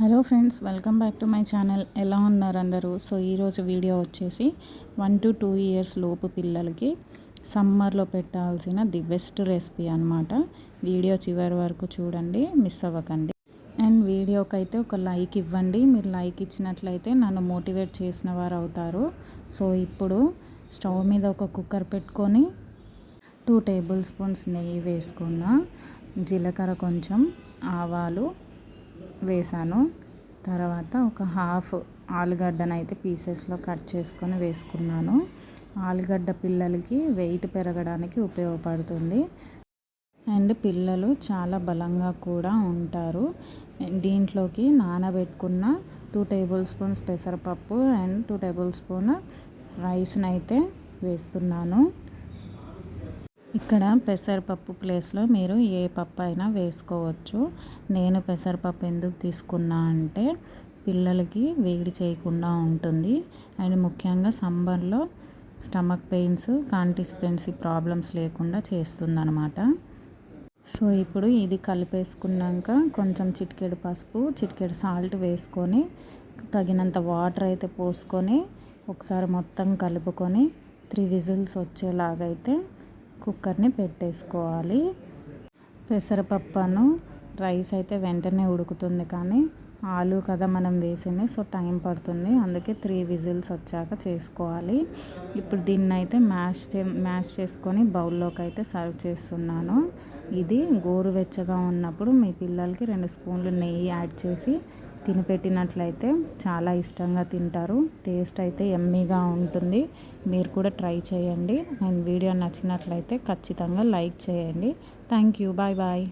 Hello friends welcome back to my channel. ఎలా ఉన్నారు అందరూ? సో ఈరోజు వీడియో వచ్చేసి వన్ టు టూ ఇయర్స్ లోపు పిల్లలకి సమ్మర్లో పెట్టాల్సిన ది బెస్ట్ రెసిపీ అనమాట వీడియో చివరి వరకు చూడండి మిస్ అవ్వకండి. అండ్ వీడియోకి అయితే ఒక లైక్ ఇవ్వండి. మీరు లైక్ ఇచ్చినట్లయితే నన్ను మోటివేట్ చేసిన వారు అవుతారు. సో ఇప్పుడు స్టవ్ మీద ఒక కుక్కర్ పెట్టుకొని టూ టేబుల్ స్పూన్స్ నెయ్యి వేసుకున్న జీలకర్ర కొంచెం ఆవాలు వేసాను. తర్వాత ఒక హాఫ్ ఆలుగడ్డను అయితే పీసెస్లో కట్ చేసుకొని వేసుకున్నాను. ఆలుగడ్డ పిల్లలకి వెయిట్ పెరగడానికి ఉపయోగపడుతుంది. అండ్ పిల్లలు చాలా బలంగా కూడా ఉంటారు. దీంట్లోకి నానబెట్టుకున్న టూ టేబుల్ స్పూన్స్ పెసరపప్పు అండ్ టూ టేబుల్ స్పూన్ రైస్ని అయితే వేస్తున్నాను. ఇక్కడ పెసరపప్పు ప్లేస్లో మీరు ఏ పప్పు అయినా వేసుకోవచ్చు. నేను పెసరపప్పు ఎందుకు తీసుకున్నా అంటే పిల్లలకి వేడి చేయకుండా ఉంటుంది. అండ్ ముఖ్యంగా సంబర్లో స్టమక్ పెయిన్స్ కాంటిసిపెన్సీ ప్రాబ్లమ్స్ లేకుండా చేస్తుందన్నమాట. సో ఇప్పుడు ఇది కలిపేసుకున్నాక కొంచెం చిటికెడు పసుపు చిటికెడు సాల్ట్ వేసుకొని తగినంత వాటర్ అయితే పోసుకొని ఒకసారి మొత్తం కలుపుకొని త్రీ విజిల్స్ వచ్చేలాగైతే కుక్కర్ని పెట్టేసుకోవాలి. పెసరపప్పును రైస్ అయితే వెంటనే ఉడుకుతుంది కానీ ఆలు కదా మనం వేసింది సో టైం పడుతుంది. అందుకే త్రీ విజిల్స్ వచ్చాక చేసుకోవాలి. ఇప్పుడు దీన్ని అయితే మ్యాష్ మ్యాష్ చేసుకొని బౌల్లోకి అయితే సర్వ్ చేస్తున్నాను. ఇది గోరువెచ్చగా ఉన్నప్పుడు మీ పిల్లలకి రెండు స్పూన్లు నెయ్యి యాడ్ చేసి తినిపెట్టినట్లయితే చాలా ఇష్టంగా తింటారు. టేస్ట్ అయితే ఎమ్మీగా ఉంటుంది. మీరు కూడా ట్రై చేయండి. అండ్ వీడియో నచ్చినట్లయితే ఖచ్చితంగా లైక్ చేయండి. Thank you. Bye bye.